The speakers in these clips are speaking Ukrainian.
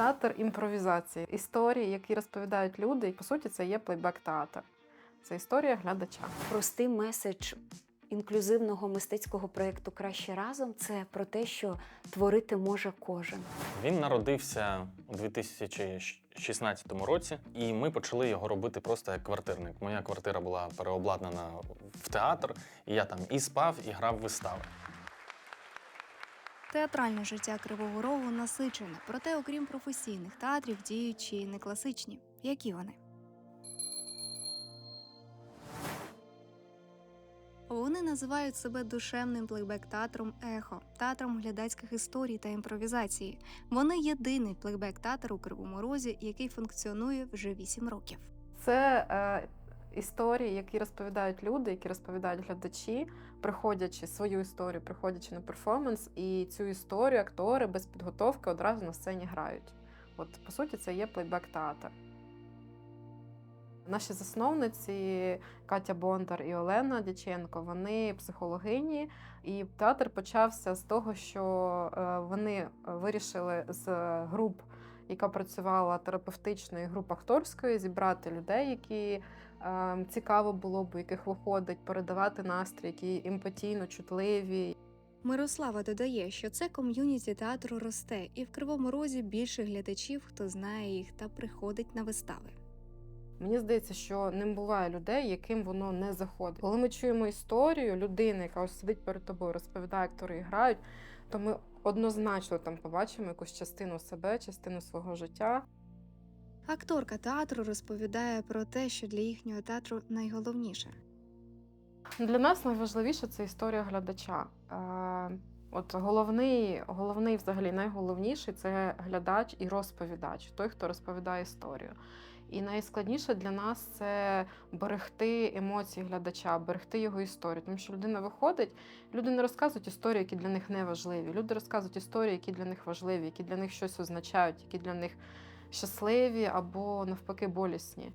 Плейбек-театр імпровізації. Історії, які розповідають люди, і по суті, це є плейбек-театр. Це історія глядача. Простий меседж інклюзивного мистецького проєкту Краще разом це про те, що творити може кожен. Він народився у 2016 році, і ми почали його робити просто як квартирник. Моя квартира була переобладнана в театр, і я там і спав, і грав вистави. Театральне життя Кривого Рогу насичене, проте, окрім професійних театрів, діють ще й некласичні. Які вони? Вони називають себе душевним плейбек-театром Ехо, театром глядацьких історій та імпровізації. Вони єдиний плейбек-театр у Кривому Розі, який функціонує вже 8 років. Це е, історії, які розповідають люди, які розповідають глядачі, приходячи свою історію, приходячи на перформанс, і цю історію актори без підготовки одразу на сцені грають. От, по суті, це є плейбек-театр. Наші засновниці Катя Бондар і Олена Дяченко, вони психологині, і театр почався з того, що е, вони вирішили з груп, яка працювала терапевтичної груп акторської, зібрати людей, які цікаво було б, яких виходить передавати настрій, які емпатійно чутливі. Мирослава додає, що це ком'юніті театру росте, і в Кривому Розі більше глядачів, хто знає їх та приходить на вистави. Мені здається, що не буває людей, яким воно не заходить. Коли ми чуємо історію людини, яка ось сидить перед тобою, розповідає, актори грають, то ми однозначно там побачимо якусь частину себе, частину свого життя. Акторка театру розповідає про те, що для їхнього театру найголовніше. Для нас найважливіше це історія глядача. Е, От головний, головний, взагалі, найголовніший це глядач і розповідач, той, хто розповідає історію. І найскладніше для нас це берегти емоції глядача, берегти його історію. Тому що людина виходить, люди не розказують історії, які для них не важливі. Люди розказують історії, які для них важливі, які для них щось означають, які для них щасливі або навпаки болісні.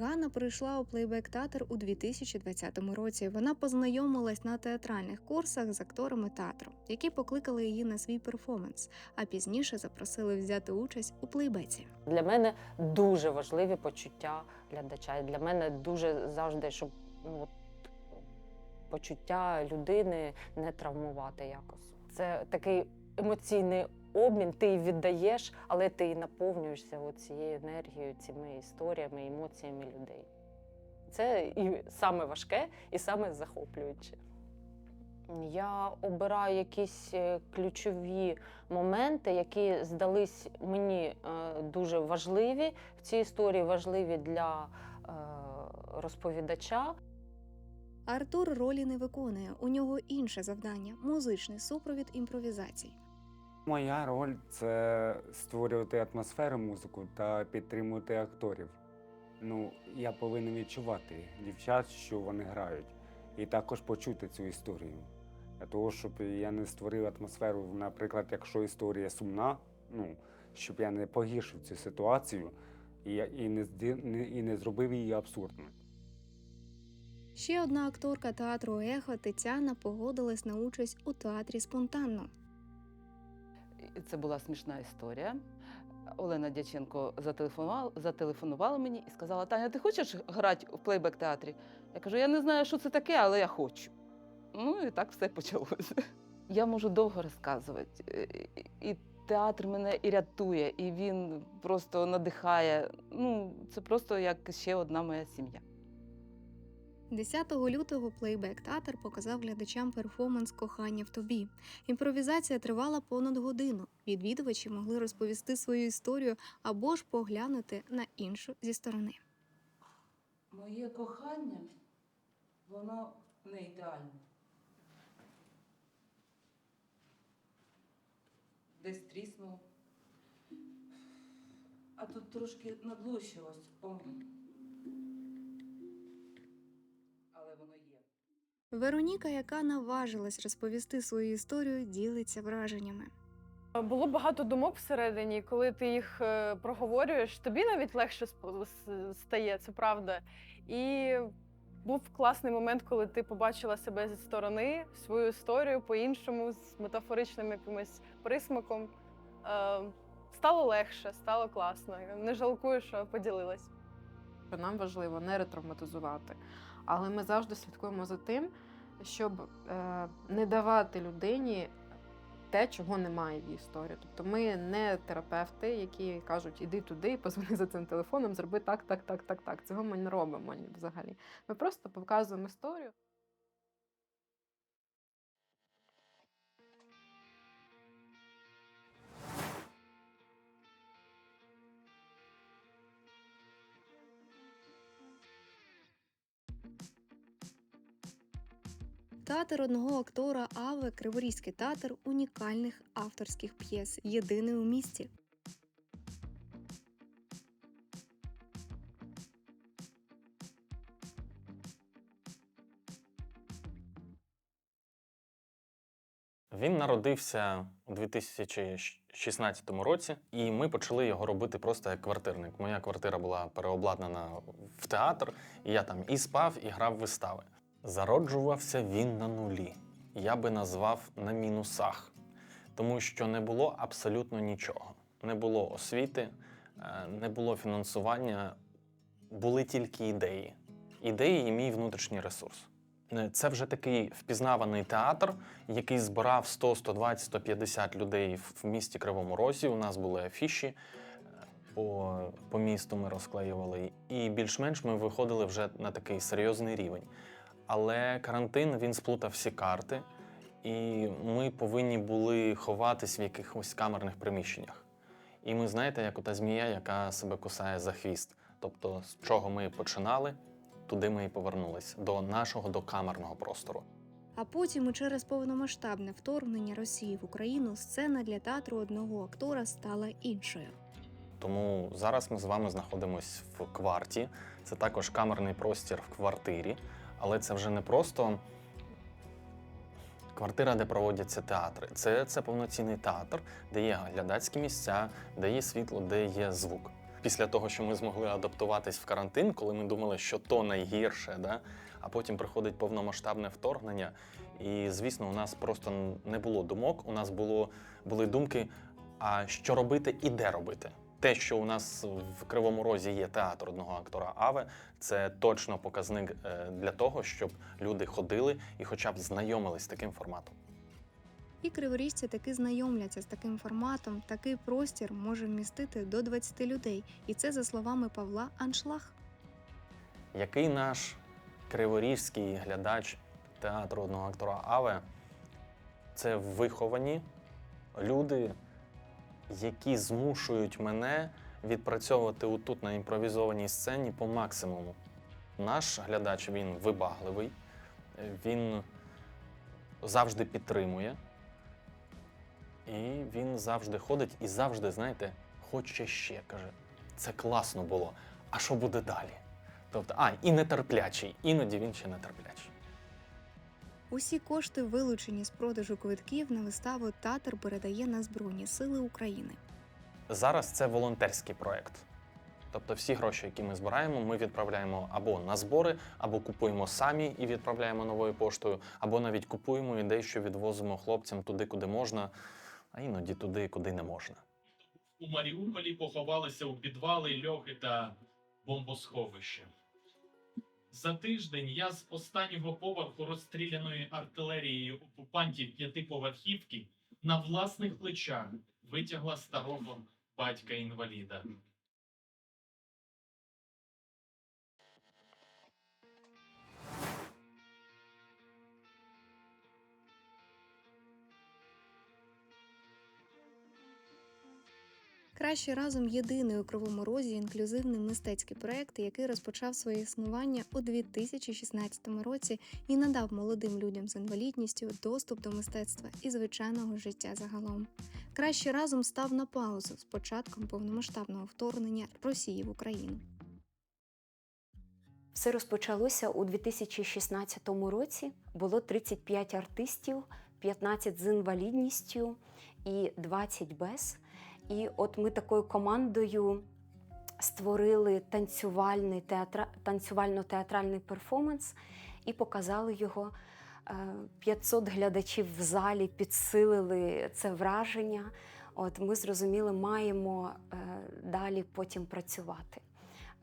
Ганна прийшла у плейбек-театр у 2020 році. Вона познайомилась на театральних курсах з акторами театру, які покликали її на свій перформанс, а пізніше запросили взяти участь у плейбеці. Для мене дуже важливі почуття глядача. Для мене дуже завжди, щоб ну, от, почуття людини не травмувати якось. Це такий емоційний обмін, ти її віддаєш, але ти і наповнюєшся цією енергією, цими історіями, емоціями людей. Це і саме важке, і саме захоплююче. Я обираю якісь е, ключові моменти, які здались мені е, дуже важливі в цій історії, важливі для е, розповідача. Артур ролі не виконує. У нього інше завдання музичний супровід імпровізацій. Моя роль це створювати атмосферу музику та підтримувати акторів. Ну, я повинен відчувати дівчат, що вони грають, і також почути цю історію. Для того, щоб я не створив атмосферу, наприклад, якщо історія сумна, ну, щоб я не погіршив цю ситуацію і, і, не, і не зробив її абсурдною. Ще одна акторка театру Ехо Тетяна погодилась на участь у театрі спонтанно. Це була смішна історія. Олена Дяченко зателефонувала, зателефонувала мені і сказала: Таня, ти хочеш грати в плейбек театрі? Я кажу, я не знаю, що це таке, але я хочу. Ну і так все почалося. Я можу довго розказувати. І театр мене і рятує, і він просто надихає. Ну, це просто як ще одна моя сім'я. 10 лютого плейбек театр показав глядачам перформанс Кохання в тобі. Імпровізація тривала понад годину. Відвідувачі могли розповісти свою історію або ж поглянути на іншу зі сторони. Моє кохання, воно не ідеальне. Десь тріснуло. А тут трошки надлущилось. Вероніка, яка наважилась розповісти свою історію, ділиться враженнями. Було багато думок всередині, коли ти їх е, проговорюєш, тобі навіть легше стає, це правда. І був класний момент, коли ти побачила себе зі сторони, свою історію по-іншому, з метафоричним якимось присмаком. Е, стало легше, стало класно. Не жалкую, що поділилась. нам важливо не ретравматизувати. Але ми завжди слідкуємо за тим, щоб е, не давати людині те, чого немає в її історії. Тобто ми не терапевти, які кажуть, іди туди, позвони за цим телефоном, зроби так, так, так, так, так. Цього ми не робимо взагалі. Ми просто показуємо історію. Театр одного актора Аве Криворізький театр унікальних авторських п'єс, єдиний у місті. Він народився у 2016 році, і ми почали його робити просто як квартирник. Моя квартира була переобладнана в театр, і я там і спав, і грав вистави. Зароджувався він на нулі. Я би назвав на мінусах, тому що не було абсолютно нічого. Не було освіти, е, не було фінансування, були тільки ідеї. Ідеї і мій внутрішній ресурс. Е, Це вже такий впізнаваний театр, який збирав 100, 120, 150 людей в місті Кривому Розі. У нас були афіші е, по, по місту ми розклеювали. І більш-менш ми виходили вже на такий серйозний рівень. Але карантин він сплутав всі карти, і ми повинні були ховатись в якихось камерних приміщеннях. І ми знаєте, як ота змія, яка себе кусає за хвіст. Тобто, з чого ми починали, туди ми і повернулись до нашого докамерного простору. А потім і через повномасштабне вторгнення Росії в Україну сцена для театру одного актора стала іншою. Тому зараз ми з вами знаходимося в кварті. Це також камерний простір в квартирі, але це вже не просто квартира, де проводяться театри. Це, це повноцінний театр, де є глядацькі місця, де є світло, де є звук. Після того, що ми змогли адаптуватись в карантин, коли ми думали, що то найгірше, да? а потім приходить повномасштабне вторгнення. І, звісно, у нас просто не було думок, у нас було, були думки, а що робити і де робити. Те, що у нас в Кривому Розі є театр одного актора Аве, це точно показник е, для того, щоб люди ходили і хоча б знайомились з таким форматом. І криворіжці таки знайомляться з таким форматом. Такий простір може вмістити до 20 людей. І це за словами Павла аншлаг. Який наш криворіжський глядач театру одного актора Аве це виховані люди, які змушують мене відпрацьовувати отут на імпровізованій сцені по максимуму. Наш глядач він вибагливий, він завжди підтримує, і він завжди ходить і завжди, знаєте, хоче ще. каже, це класно було. А що буде далі? Тобто, а, і нетерплячий. Іноді він ще нетерплячий. Усі кошти, вилучені з продажу квитків на виставу, театр передає на Збройні Сили України. Зараз це волонтерський проєкт. Тобто всі гроші, які ми збираємо, ми відправляємо або на збори, або купуємо самі і відправляємо новою поштою, або навіть купуємо і дещо відвозимо хлопцям туди, куди можна, а іноді туди, куди не можна. У Маріуполі поховалися у підвали, льохи та бомбосховища. За тиждень я з останнього поверху розстріляної артилерією окупантів п'ятиповерхівки на власних плечах витягла старого батька інваліда. Краще разом єдиний у Кривому Розі інклюзивний мистецький проект, який розпочав своє існування у 2016 році і надав молодим людям з інвалідністю доступ до мистецтва і звичайного життя загалом. Краще разом став на паузу з початком повномасштабного вторгнення Росії в Україну. Все розпочалося у 2016 році. Було 35 артистів, 15 з інвалідністю і 20 без. І от ми такою командою створили танцювальний театра... танцювально-театральний перформанс і показали його. Е, 500 глядачів в залі підсилили це враження. От ми зрозуміли, маємо е, далі потім працювати.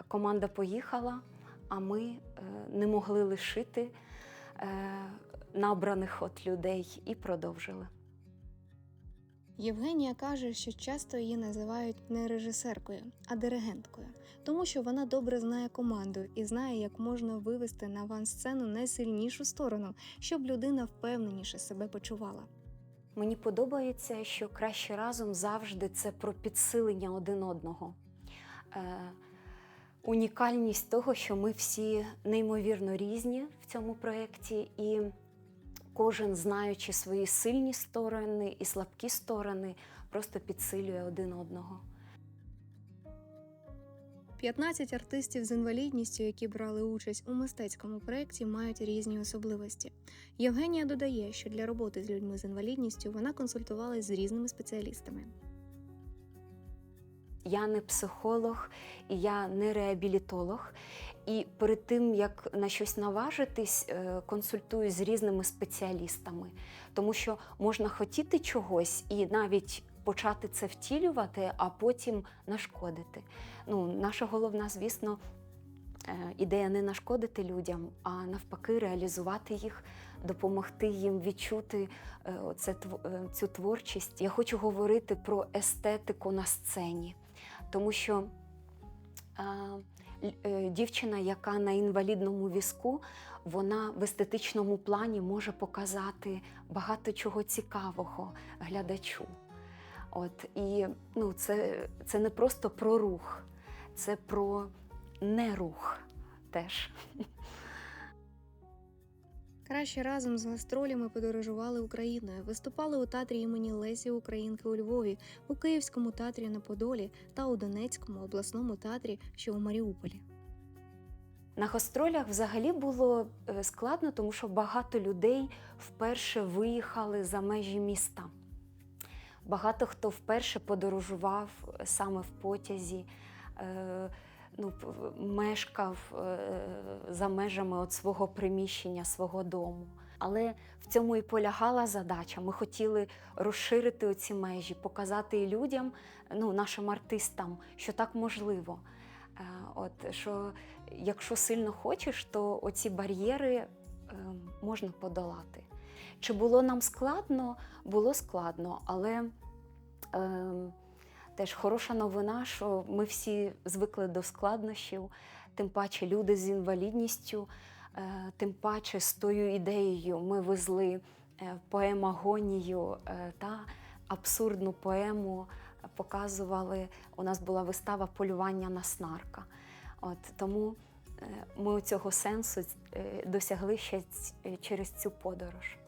Команда поїхала, а ми е, не могли лишити е, набраних от людей і продовжили. Євгенія каже, що часто її називають не режисеркою, а диригенткою, тому що вона добре знає команду і знає, як можна вивести на авансцену найсильнішу сторону, щоб людина впевненіше себе почувала. Мені подобається, що краще разом завжди це про підсилення один одного. Е, унікальність того, що ми всі неймовірно різні в цьому проєкті, і кожен, знаючи свої сильні сторони і слабкі сторони, просто підсилює один одного. 15 артистів з інвалідністю, які брали участь у мистецькому проєкті, мають різні особливості. Євгенія додає, що для роботи з людьми з інвалідністю вона консультувалась з різними спеціалістами. Я не психолог і я не реабілітолог. І перед тим, як на щось наважитись, е, консультуюсь з різними спеціалістами, тому що можна хотіти чогось і навіть почати це втілювати, а потім нашкодити. Ну, наша головна, звісно, е, ідея не нашкодити людям, а навпаки, реалізувати їх, допомогти їм відчути е, оце, е, цю творчість. Я хочу говорити про естетику на сцені, тому що дівчина, яка на інвалідному візку, вона в естетичному плані може показати багато чого цікавого глядачу. От, і ну, це, це не просто про рух, це про нерух теж. Краще разом з гастролями подорожували Україною, виступали у театрі імені Лесі Українки у Львові, у Київському театрі на Подолі та у Донецькому обласному театрі, що у Маріуполі. На гастролях взагалі було е, складно, тому що багато людей вперше виїхали за межі міста. Багато хто вперше подорожував е, саме в потязі, е, ну, мешкав е, за межами от свого приміщення, свого дому. Але в цьому і полягала задача. Ми хотіли розширити оці межі, показати людям, ну, нашим артистам, що так можливо. Е, От, що якщо сильно хочеш, то оці бар'єри е, можна подолати. Чи було нам складно? Було складно, але е, теж хороша новина, що ми всі звикли до складнощів, тим паче люди з інвалідністю, е, тим паче з тою ідеєю ми везли е, поемагонію е, та абсурдну поему показували. У нас була вистава полювання на снарка. От тому ми цього сенсу досягли ще через цю подорож.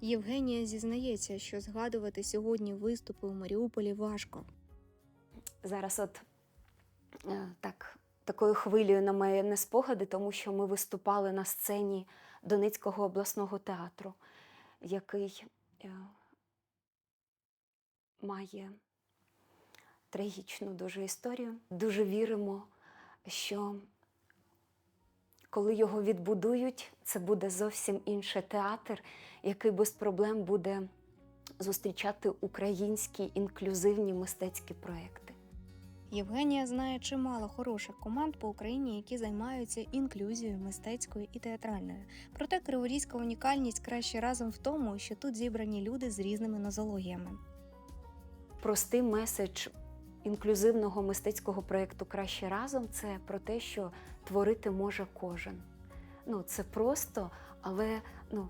Євгенія зізнається, що згадувати сьогодні виступи у Маріуполі важко. Зараз от е, так, такою хвилею на мене спогади, тому що ми виступали на сцені Донецького обласного театру, який е, має трагічну дуже історію. Дуже віримо, що коли його відбудують, це буде зовсім інший театр, який без проблем буде зустрічати українські інклюзивні мистецькі проекти. Євгенія знає чимало хороших команд по Україні, які займаються інклюзією мистецькою і театральною. Проте криворізька унікальність краще разом в тому, що тут зібрані люди з різними нозологіями. Простий меседж інклюзивного мистецького проєкту Краще разом це про те, що творити може кожен. Ну, це просто, але ну,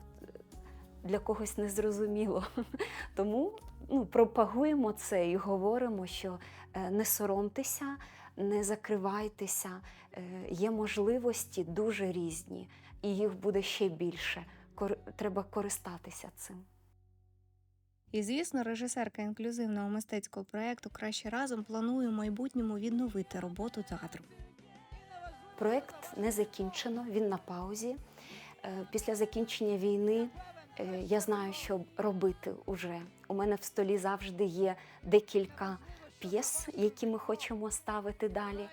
для когось незрозуміло. Тому ну, пропагуємо це і говоримо, що е, не соромтеся, не закривайтеся. Е, Є можливості дуже різні, і їх буде ще більше. Треба користатися цим. І звісно, режисерка інклюзивного мистецького проєкту Краще разом планує в майбутньому відновити роботу театру. Проект не закінчено, він на паузі. Е, Після закінчення війни е, я знаю, що робити уже. У мене в столі завжди є декілька п'єс, які ми хочемо ставити далі.